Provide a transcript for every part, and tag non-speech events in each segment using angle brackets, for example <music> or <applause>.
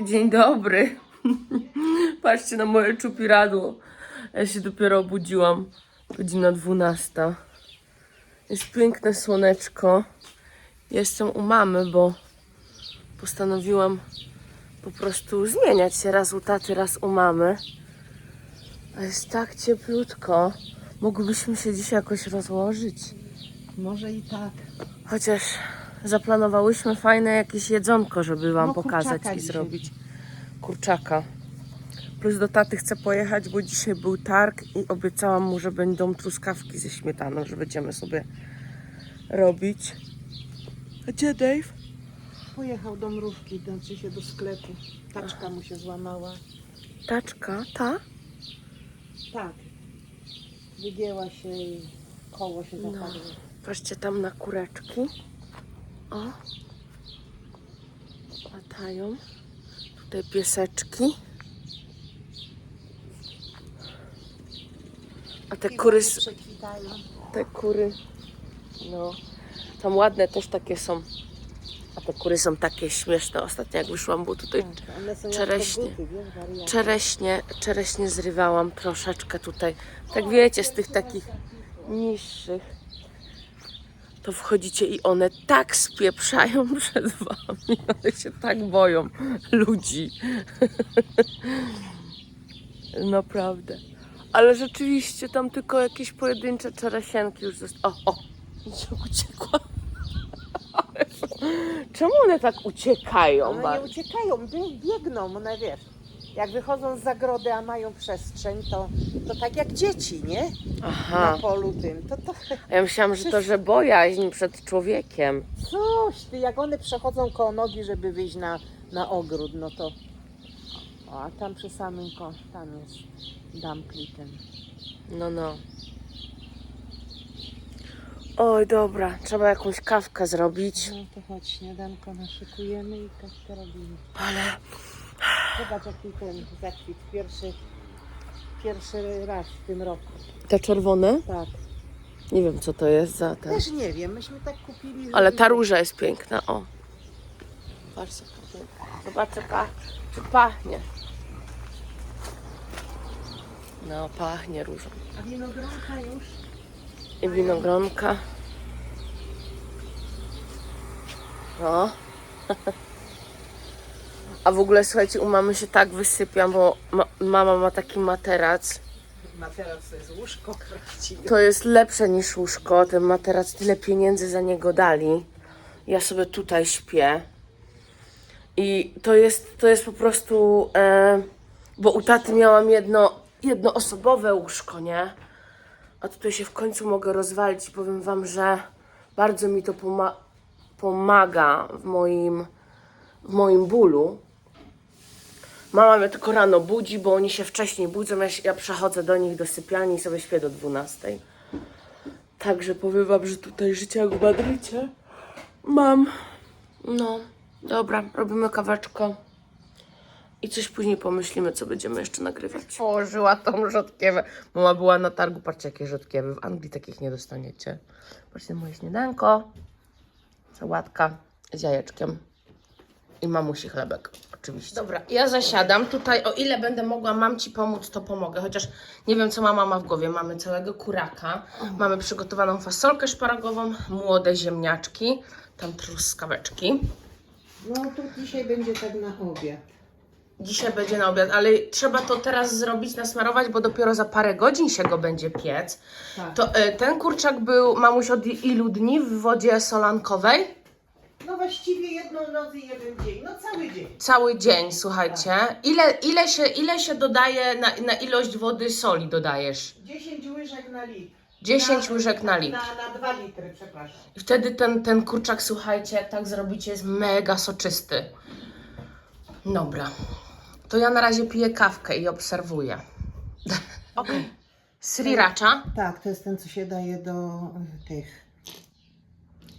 Dzień dobry. <laughs> Patrzcie na moje czupiradło. Ja się dopiero obudziłam. Godzina 12. Jest piękne słoneczko. Jestem u mamy, bo postanowiłam po prostu zmieniać się raz u taty, raz u mamy. A jest tak cieplutko. Mogłybyśmy się dzisiaj jakoś rozłożyć. Może i tak. Chociaż zaplanowałyśmy fajne jakieś jedzonko, żeby wam No, pokazać i zrobić. Kurczaka. Plus do taty chcę pojechać, bo dzisiaj był targ i obiecałam mu, że będą truskawki ze śmietaną, że będziemy sobie robić. A gdzie Dave? Pojechał do mrówki, znaczy się do sklepu. Taczka mu się złamała. Taczka? Ta? Tak. Wygięła się i koło się No. zapadło. Patrzcie tam na kureczki. O. Latają. Tutaj pieseczki. A te kury, te kury, no, tam ładne też takie są. A te kury są takie śmieszne. Ostatnio jak wyszłam, bo tutaj Tak, Czereśnie. czereśnie, czereśnie zrywałam troszeczkę tutaj. Tak wiecie, z tych takich niższych. To wchodzicie i one tak spieprzają <laughs> przed wami. One się tak boją ludzi. <laughs> Naprawdę. Ale rzeczywiście tam tylko jakieś pojedyncze czeresienki już zostały. O, o! Uciekła. <laughs> Czemu one tak uciekają? One nie uciekają, bie- biegną, one wiesz. Jak wychodzą z zagrody, a mają przestrzeń, to, to tak jak dzieci, nie? Aha. Na polu tym. To, to A ja myślałam, że to, że bojaźń przed człowiekiem. coś, ty, jak one przechodzą koło nogi, żeby wyjść na, na ogród, no to... O, a tam przy samym ko, tam jest dumpli ten. No, no. Oj, dobra, trzeba jakąś kawkę zrobić. No to chodź, śniadanko naszykujemy i kawkę robimy. Ale Zobacz jaki ten zakwit, pierwszy, pierwszy raz w tym roku. te czerwone? Tak. Nie wiem, co to jest za ten. Też nie wiem, myśmy tak kupili. Ale ta róża jest piękna, o. Jaka piękna. Zobaczę, pa, czy pachnie. No, pachnie różą. A winogronka już? I winogronka. No. <laughs> A w ogóle słuchajcie, u mamy się tak wysypiam, bo ma, mama ma taki materac. Materac to jest łóżko prawdziwe. To jest lepsze niż łóżko. Ten materac tyle pieniędzy za niego dali. Ja sobie tutaj śpię. I to jest, to jest po prostu. E, bo u taty miałam jedno, jednoosobowe łóżko, nie? A tutaj się w końcu mogę rozwalić i powiem wam, że bardzo mi to poma- pomaga w moim, w moim bólu. Mama mnie tylko rano budzi, bo oni się wcześniej budzą. Ja, ja przechodzę do nich do sypialni i sobie śpię do 12. Także powiem wam, że tutaj życie jak w Madrycie mam. No, dobra, robimy kaweczkę. I coś później pomyślimy, co będziemy jeszcze nagrywać. Położyła tą rzodkiewę. Mama była na targu, patrzcie jakie rzodkiewy. W Anglii takich nie dostaniecie. Patrzcie moje śniadanko. Sałatka z jajeczkiem. I mamusi chlebek, oczywiście. Dobra, ja zasiadam tutaj. O ile będę mogła mam Ci pomóc, to pomogę. Chociaż nie wiem, co mama ma w głowie. Mamy całego kuraka. Mamy przygotowaną fasolkę szparagową, młode ziemniaczki, tam truskaweczki. No to dzisiaj będzie tak na obiad. Dzisiaj będzie na obiad, ale trzeba to teraz zrobić, nasmarować, bo dopiero za parę godzin się go będzie piec. Tak. To e, ten kurczak był, mamuś, od ilu dni w wodzie solankowej? No właściwie jedną noc i jeden dzień, no cały dzień. Cały dzień, słuchajcie. Ile, ile, się, ile się dodaje, na, na ilość wody soli dodajesz? 10 łyżek na litr. 10 łyżek na litr. Na, na 2 litry, przepraszam. I wtedy ten, ten kurczak, słuchajcie, jak tak zrobicie, jest mega soczysty. Dobra. To ja na razie piję kawkę i obserwuję. Okej. <laughs> Sriracha. Tak, to jest ten, co się daje do y, tych.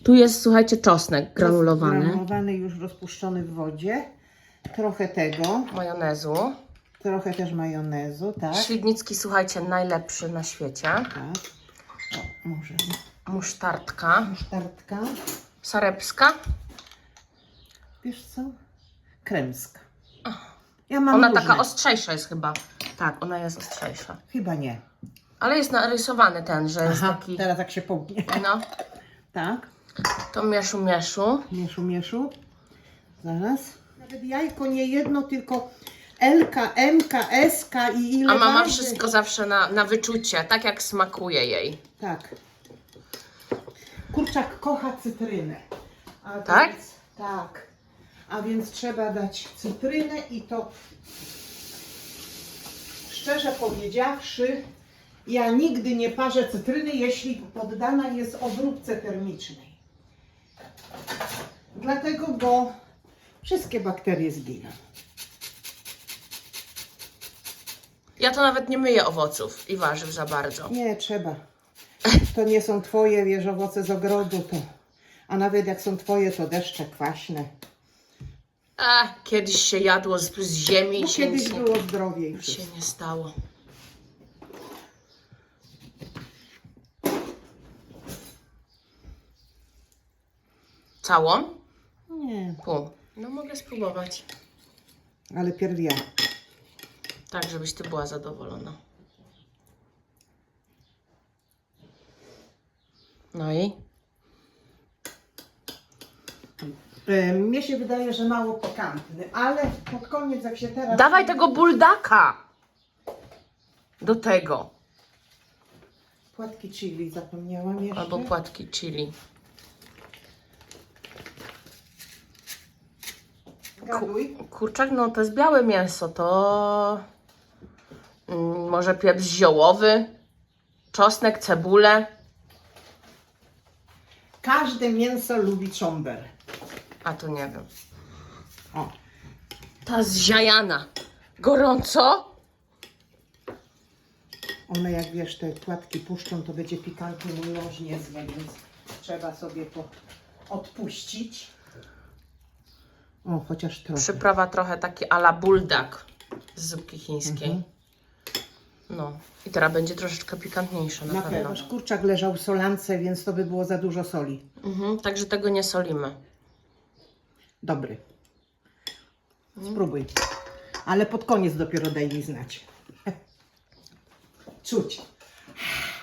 Tu jest, słuchajcie, czosnek granulowany. Granulowany, już rozpuszczony w wodzie. Trochę tego, Majonezu. trochę też majonezu, tak? Świdnicki, słuchajcie, najlepszy na świecie. Tak. O, może Musztardka. musztardka. Sarepska. Wiesz co? Kremska. Ja mam Ona różne. taka ostrzejsza jest chyba. Tak, ona jest ostrzejsza. Chyba nie. Ale jest narysowany ten, że jest Aha, taki. teraz jak się połknie. No, Tak, to mieszu, mieszu. mieszu, mieszu. Zaraz. Nawet jajko nie jedno, tylko Elka, Mka, Ska i ile A mama wszystko zawsze na, na wyczucie, tak jak smakuje jej. Tak. Kurczak kocha cytrynę. A Tak? Więc, tak. A więc trzeba dać cytrynę i to szczerze powiedziawszy, ja nigdy nie parzę cytryny, jeśli poddana jest obróbce termicznej. Dlatego, bo wszystkie bakterie zginą. Ja to nawet nie myję owoców i warzyw za bardzo. Nie, trzeba. To nie są twoje, wiesz, owoce z ogrodu, to. A nawet jak są twoje, to deszcze kwaśne. A, kiedyś się jadło z, z ziemi Bo się kiedyś nic nie, było zdrowiej się nie stało. Całą? Nie, Pół. No mogę spróbować. ale pierw ja. Tak, żebyś ty była zadowolona. No i? E, mnie się wydaje, że mało pikantny, ale pod koniec jak się teraz... Dawaj tego buldaka! Do tego. Płatki chili zapomniałam jeszcze. Albo płatki chili. Gaduj. Kurczak, no to jest białe mięso, to mm, może pieprz ziołowy, czosnek, cebulę, Każde mięso lubi czomber. a to nie wiem. O, Ta zziajana. Gorąco? one jak wiesz, te płatki puszczą, to będzie pikantny mój niezłe, więc trzeba sobie to odpuścić. O, chociaż trochę. Przyprawa trochę taki ala buldak z zupki chińskiej. Mhm. No. I teraz będzie troszeczkę pikantniejsze na, Na pewno. pewno. Kurczak leżał w solance, więc to by było za dużo soli. Mhm, także tego nie solimy. Dobry. Spróbuj. Ale pod koniec dopiero daj mi znać. <laughs> Czuć.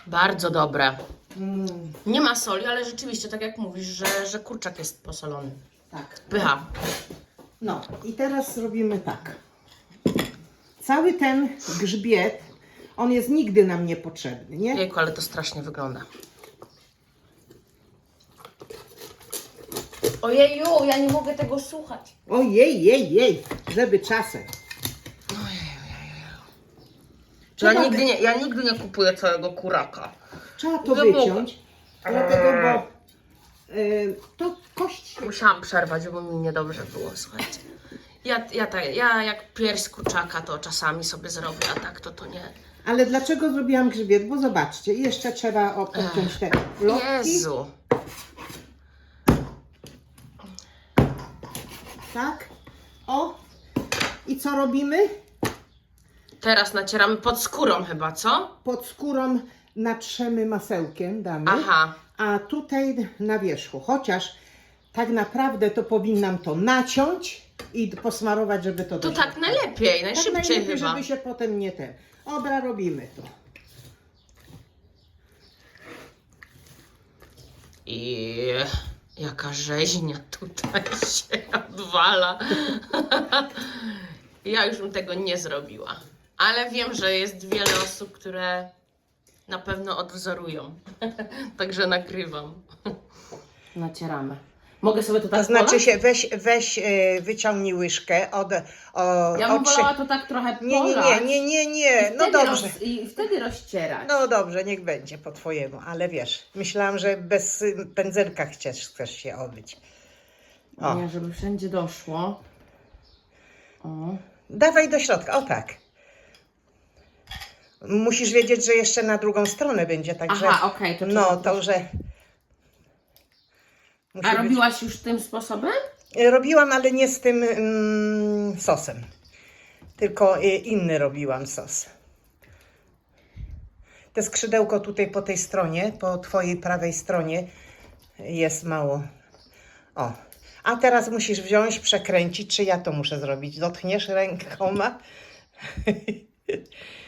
Bardzo dobre. Mm, Nie ma soli, ale rzeczywiście, tak jak mówisz, że, że kurczak jest posolony. Tak. Pycha. No i teraz zrobimy tak. Cały ten grzbiet, on jest nigdy nam niepotrzebny, nie? Jejku, ale to strasznie wygląda. Ojeju, ja nie mogę tego słuchać. Ojej, jej, jej, żeby czasem. Ja Trzeba- nigdy, nie, ja nigdy nie kupuję całego kuraka. Trzeba to Nie mogę. wyciąć, dlatego, bo to kość Musiałam przerwać, bo mi niedobrze było, słuchajcie. Ja, ja, tak, ja jak pierś z kurczaka to czasami sobie zrobię, a tak to to nie. Ale dlaczego zrobiłam grzbiet? Bo zobaczcie, jeszcze trzeba o- odciąć te lotki. Jezu. Tak? O. I co robimy? Teraz nacieramy pod skórą chyba, co? Pod skórą natrzemy masełkiem, damy. Aha. A tutaj na wierzchu. Chociaż tak naprawdę to powinnam to naciąć i posmarować, żeby to To doszło. tak najlepiej, Tak najszybciej najlepiej, chyba. żeby się potem nie ten. Dobra, robimy to. I jaka rzeźnia tutaj <laughs> się odwala. ja już bym tego nie zrobiła. Ale wiem, że jest wiele osób, które na pewno odwzorują. <laughs> Także nagrywam. Nacieramy. Mogę sobie to tak To znaczy polać? się, weź, weź e, wyciągnij łyżkę od, o, Ja bym od wolała to tak trochę Nie, nie, polać. nie, nie, nie, nie. I No wtedy dobrze. Roz, I wtedy rozcierać. No dobrze, niech będzie po twojemu, ale wiesz, myślałam, że bez y, pędzelka chcesz, chcesz się obyć. O, Nie, żeby wszędzie doszło. O. dawaj do środka, o tak. Musisz wiedzieć, że jeszcze na drugą stronę będzie, także... Aha, okej, to No, to, że... Musi A być- robiłaś już tym sposobem? Robiłam, ale nie z tym mm, sosem. Tylko y, inny robiłam sos. Te skrzydełko tutaj po tej stronie, po twojej prawej stronie jest mało. O. A teraz musisz wziąć, przekręcić, czy ja to muszę zrobić? Dotkniesz rękoma? <laughs>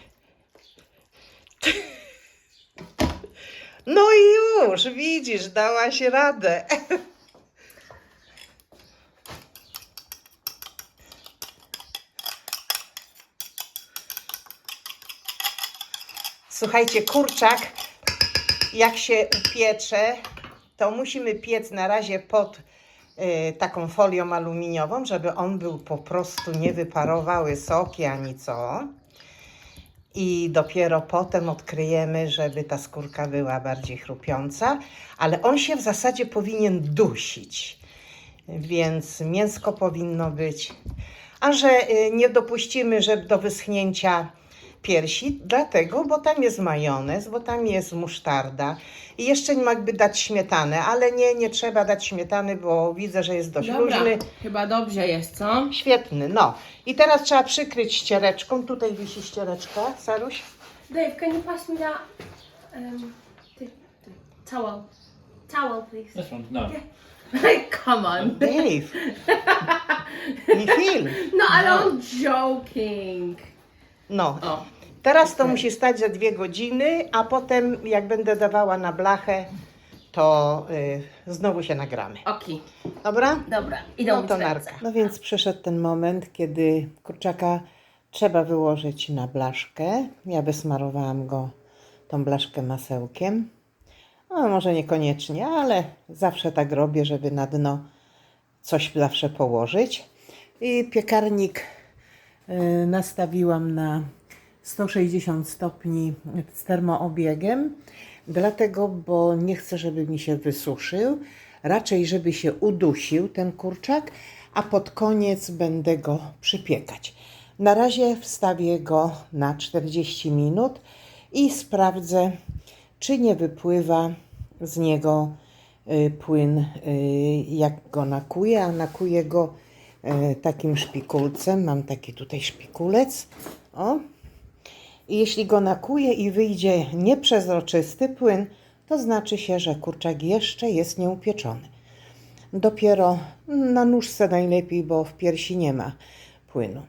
No i już, widzisz, dałaś radę. Słuchajcie, kurczak, jak się upiecze, to musimy piec na razie pod y, taką folią aluminiową, żeby on był po prostu nie wyparowały soki ani co. I dopiero potem odkryjemy, żeby ta skórka była bardziej chrupiąca, ale on się w zasadzie powinien dusić. Więc mięsko powinno być. A że y, nie dopuścimy, że do wyschnięcia piersi, dlatego, bo tam jest majonez, bo tam jest musztarda i jeszcze jakby dać śmietanę, ale nie, nie trzeba dać śmietany, bo widzę, że jest dość luźny. chyba dobrze jest, co? Świetny, no. I teraz trzeba przykryć ściereczką. Tutaj wisi ściereczka, Saruś. Dave, can you pass me that um, the, the towel? Towel, please. This one? No. Come on. Dave. <laughs> Nie film. No, ale I'm joking. No. O. Teraz to musi stać za dwie godziny, a potem jak będę dawała na blachę, to y, znowu się nagramy. Oki. Dobra? Dobra, idą No to narka. No więc przyszedł ten moment, kiedy kurczaka trzeba wyłożyć na blaszkę. Ja wysmarowałam go tą blaszkę masełkiem. No może niekoniecznie, ale zawsze tak robię, żeby na dno coś zawsze położyć. I piekarnik y, nastawiłam na 160 stopni z termoobiegiem, dlatego, bo nie chcę, żeby mi się wysuszył, raczej, żeby się udusił ten kurczak, a pod koniec będę go przypiekać. Na razie wstawię go na 40 minut i sprawdzę, czy nie wypływa z niego y, płyn, y, jak go nakuję, a nakuję go y, takim szpikulcem. Mam taki tutaj szpikulec. O. Jeśli go nakuję i wyjdzie nieprzezroczysty płyn, to znaczy się, że kurczak jeszcze jest nieupieczony. Dopiero na nóżce najlepiej, bo w piersi nie ma płynu.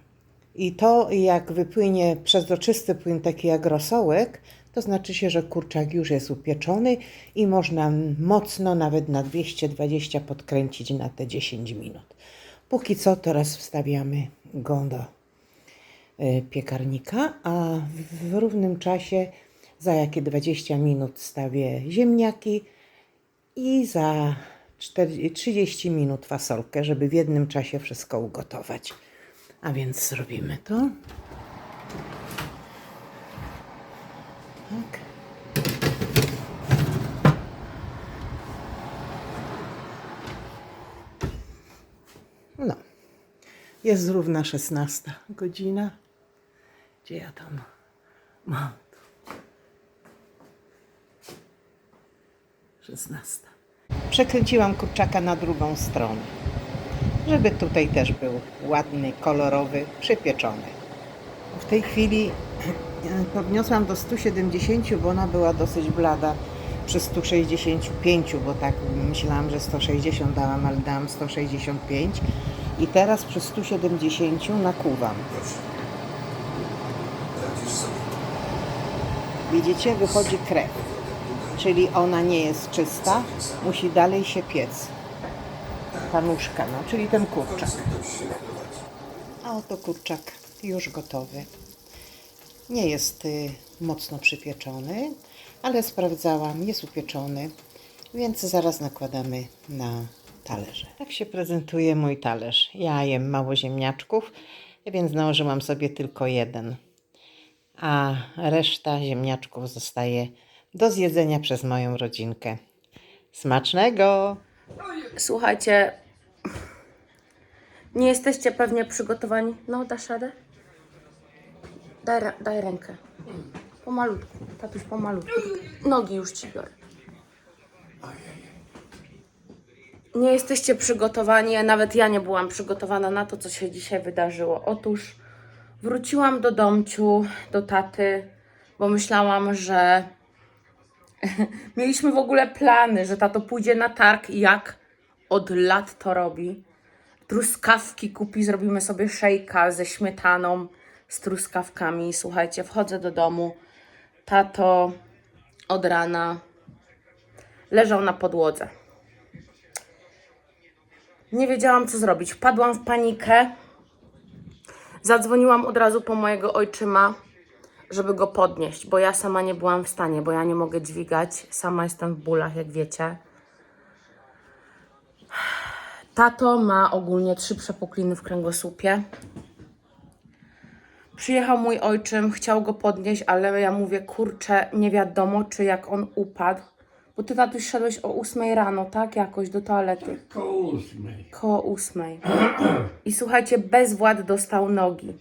I to jak wypłynie przezroczysty płyn, taki jak rosołek, to znaczy się, że kurczak już jest upieczony i można mocno, nawet na 220 podkręcić na te 10 minut. Póki co teraz wstawiamy go do piekarnika, a w równym czasie za jakie 20 minut stawię ziemniaki i za 40, 30 minut fasolkę, żeby w jednym czasie wszystko ugotować. A więc zrobimy to. Tak. No. Jest równa 16 godzina. Gdzie ja tam mam? tu? 16. Przekręciłam kurczaka na drugą stronę, żeby tutaj też był ładny, kolorowy, przypieczony. W tej chwili <clears throat> podniosłam do 170, bo ona była dosyć blada przy 165, bo tak myślałam, że 160 dałam, ale dałam 165 i teraz przy 170 nakuwam. Widzicie, wychodzi krew, czyli ona nie jest czysta, musi dalej się piec. Ta nóżka, no, czyli ten kurczak. A oto kurczak już gotowy. Nie jest y, mocno przypieczony, ale sprawdzałam, jest upieczony, więc zaraz nakładamy na talerze. Tak się prezentuje mój talerz. Ja jem mało ziemniaczków, więc nałożyłam sobie tylko jeden, a reszta ziemniaczków zostaje do zjedzenia przez moją rodzinkę. Smacznego! Słuchajcie, nie jesteście pewnie przygotowani. No, dasz radę? Daj, daj rękę. Pomalutku, tatuś, pomalutku. Nogi już ci biorę. Nie jesteście przygotowani, nawet ja nie byłam przygotowana na to, co się dzisiaj wydarzyło. Otóż wróciłam do domciu, do taty, bo myślałam, że <laughs> mieliśmy w ogóle plany, że tato pójdzie na targ i jak od lat to robi. Truskawki kupi, zrobimy sobie szejka ze śmietaną, z truskawkami. Słuchajcie, wchodzę do domu. Tato od rana leżał na podłodze. Nie wiedziałam, co zrobić. Wpadłam w panikę. Zadzwoniłam od razu po mojego ojczyma, żeby go podnieść, bo ja sama nie byłam w stanie, bo ja nie mogę dźwigać. Sama jestem w bólach, jak wiecie. Tato ma ogólnie trzy przepukliny w kręgosłupie. Przyjechał mój ojczym, chciał go podnieść, ale ja mówię, kurczę, nie wiadomo, czy jak on upadł. Bo ty, tatuś, szedłeś o 8 rano, tak? Jakoś do toalety. Koło ósmej. Koło 8. I słuchajcie, bez Wład dostał nogi.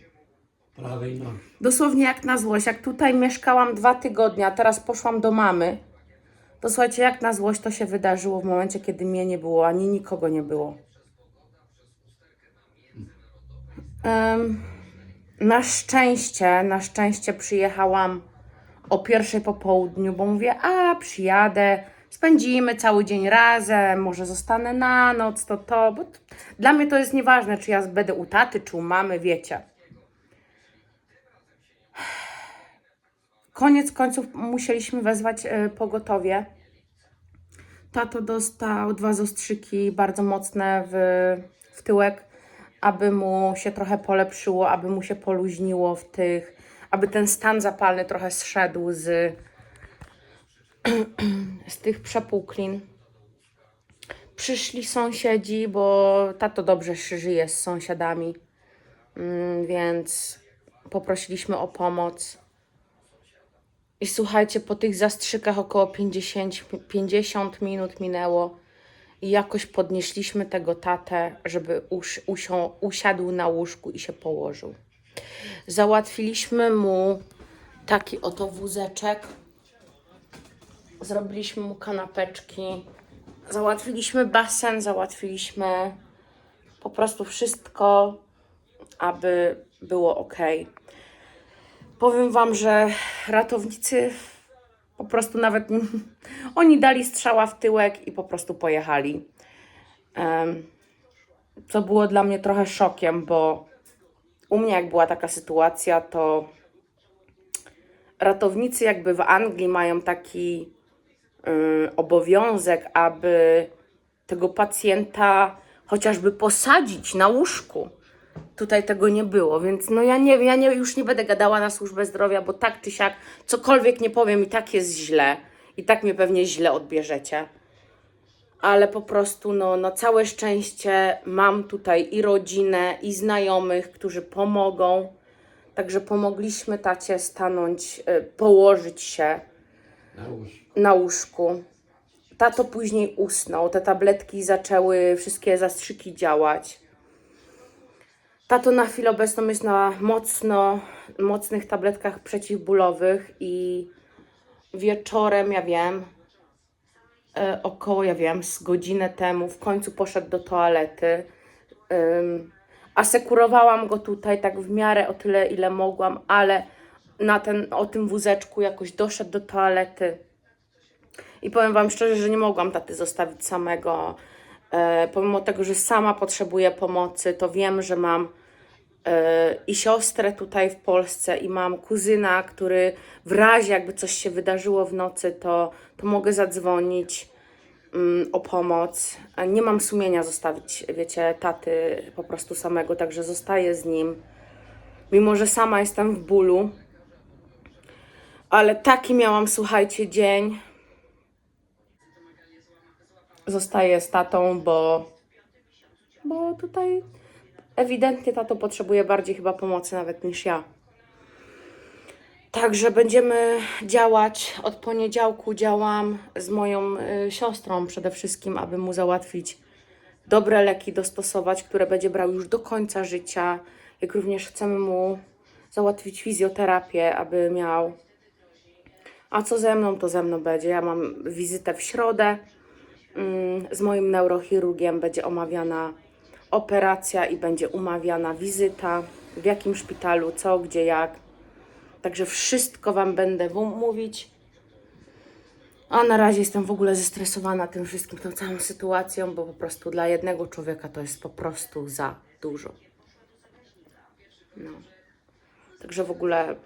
Prawej nogi. Dosłownie jak na złość. Jak tutaj mieszkałam dwa tygodnie, a teraz poszłam do mamy, to słuchajcie, jak na złość to się wydarzyło w momencie, kiedy mnie nie było, ani nikogo nie było. Em, na szczęście, na szczęście przyjechałam o pierwszej po południu, bo mówię, a przyjadę, spędzimy cały dzień razem, może zostanę na noc, to to, bo t- dla mnie to jest nieważne, czy ja będę u taty, czy u mamy, wiecie. Koniec końców musieliśmy wezwać e, pogotowie. Tato dostał dwa zastrzyki bardzo mocne w, w tyłek, aby mu się trochę polepszyło, aby mu się poluźniło w tych, aby ten stan zapalny trochę zszedł z, <clears throat> z tych przepłuklin. Przyszli sąsiedzi, bo tato dobrze żyje z sąsiadami, mm, więc poprosiliśmy o pomoc. I słuchajcie, po tych zastrzykach około 50, 50 minut minęło i jakoś podnieśliśmy tego tatę, żeby usią, usiadł na łóżku i się położył. Załatwiliśmy mu taki oto wózeczek. Zrobiliśmy mu kanapeczki. Załatwiliśmy basen, załatwiliśmy po prostu wszystko, aby było ok. Powiem Wam, że ratownicy po prostu nawet <laughs> oni dali strzała w tyłek i po prostu pojechali. Co było dla mnie trochę szokiem, bo u mnie jak była taka sytuacja, to ratownicy jakby w Anglii mają taki y, obowiązek, aby tego pacjenta chociażby posadzić na łóżku. Tutaj tego nie było, więc no ja nie, ja nie, już nie będę gadała na służbę zdrowia, bo tak czy siak, cokolwiek nie powiem i tak jest źle. I tak mnie pewnie źle odbierzecie. Ale po prostu, no, no całe szczęście mam tutaj i rodzinę, i znajomych, którzy pomogą. Także pomogliśmy tacie stanąć, y, położyć się Na łóżku. na łóżku. Tato później usnął, te tabletki zaczęły, wszystkie zastrzyki działać. Tato na chwilę obecną jest na mocno, mocnych tabletkach przeciwbólowych i wieczorem, ja wiem, około, ja wiem, z godzinę temu w końcu poszedł do toalety. Asekurowałam go tutaj tak w miarę o tyle, ile mogłam, ale na ten, o tym wózeczku jakoś doszedł do toalety. I powiem Wam szczerze, że nie mogłam taty zostawić samego. E, pomimo tego, że sama potrzebuję pomocy, to wiem, że mam e, i siostrę tutaj w Polsce, i mam kuzyna, który w razie jakby coś się wydarzyło w nocy, to, to mogę zadzwonić mm, o pomoc. Nie mam sumienia zostawić, wiecie, taty po prostu samego, także zostaję z nim. Mimo, że sama jestem w bólu. Ale taki miałam, słuchajcie, dzień zostaję z tatą, bo, bo tutaj ewidentnie tato potrzebuje bardziej chyba pomocy nawet niż ja. Także będziemy działać. Od poniedziałku działam z moją y, siostrą przede wszystkim, aby mu załatwić dobre leki, dostosować, które będzie brał już do końca życia. Jak również chcemy mu załatwić fizjoterapię, aby miał. A co ze mną, to ze mną będzie. Ja mam wizytę w środę mm, z moim neurochirurgiem będzie omawiana operacja i będzie umawiana wizyta, w jakim szpitalu, co, gdzie, jak. Także wszystko Wam będę mówić. A na razie jestem w ogóle zestresowana tym wszystkim, tą całą sytuacją, bo po prostu dla jednego człowieka to jest po prostu za dużo. No. Także w ogóle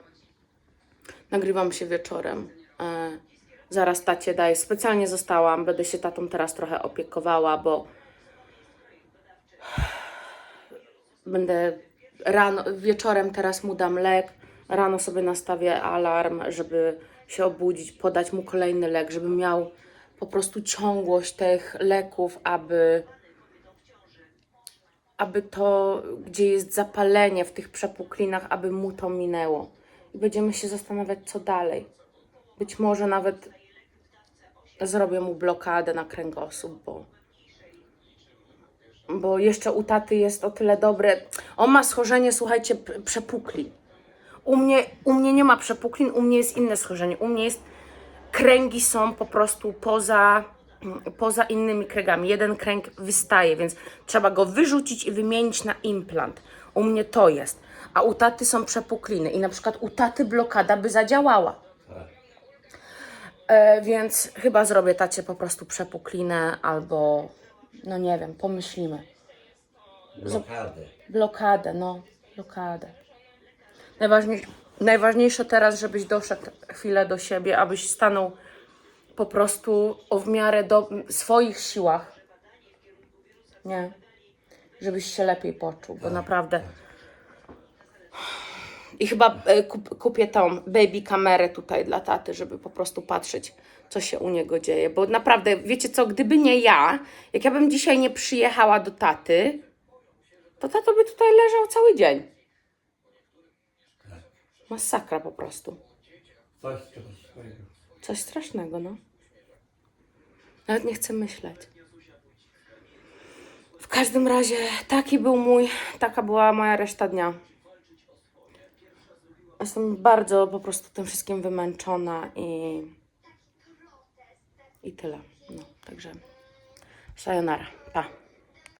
nagrywam się wieczorem. E, zaraz tacie daję. Specjalnie zostałam, będę się tatą teraz trochę opiekowała, bo będę rano, wieczorem teraz mu dam lek, rano sobie nastawię alarm, żeby się obudzić, podać mu kolejny lek, żeby miał po prostu ciągłość tych leków, aby aby to, gdzie jest zapalenie w tych przepuklinach, aby mu to minęło. I będziemy się zastanawiać, co dalej. Być może nawet zrobię mu blokadę na kręgosłup, bo bo jeszcze u taty jest o tyle dobre. On ma schorzenie, słuchajcie, p- przepuklin. U mnie, u mnie nie ma przepuklin, u mnie jest inne schorzenie. U mnie jest kręgi są po prostu poza, poza innymi kręgami. Jeden kręg wystaje, więc trzeba go wyrzucić i wymienić na implant. U mnie to jest. A u taty są przepukliny i na przykład u taty blokada by zadziałała. E, więc chyba zrobię tacie po prostu przepuklinę albo, no nie wiem, pomyślimy. Blokadę. Blokadę, no, blokadę. Najważniejsze, najważniejsze teraz, żebyś doszedł chwilę do siebie, abyś stanął po prostu o w miarę do swoich siłach. Nie. Żebyś się lepiej poczuł, bo naprawdę. I chyba e, kup, kupię tą baby kamerę tutaj dla taty, żeby po prostu patrzeć, co się u niego dzieje. Bo naprawdę, wiecie co, gdyby nie ja, jak ja bym dzisiaj nie przyjechała do taty, to tato by tutaj leżał cały dzień. Masakra po prostu. Coś swojego. Coś strasznego, no. Nawet nie chcę myśleć. W każdym razie taki był mój, taka była moja reszta dnia. Jestem bardzo po prostu tym wszystkim wymęczona i i tyle. No, także sayonara. Pa.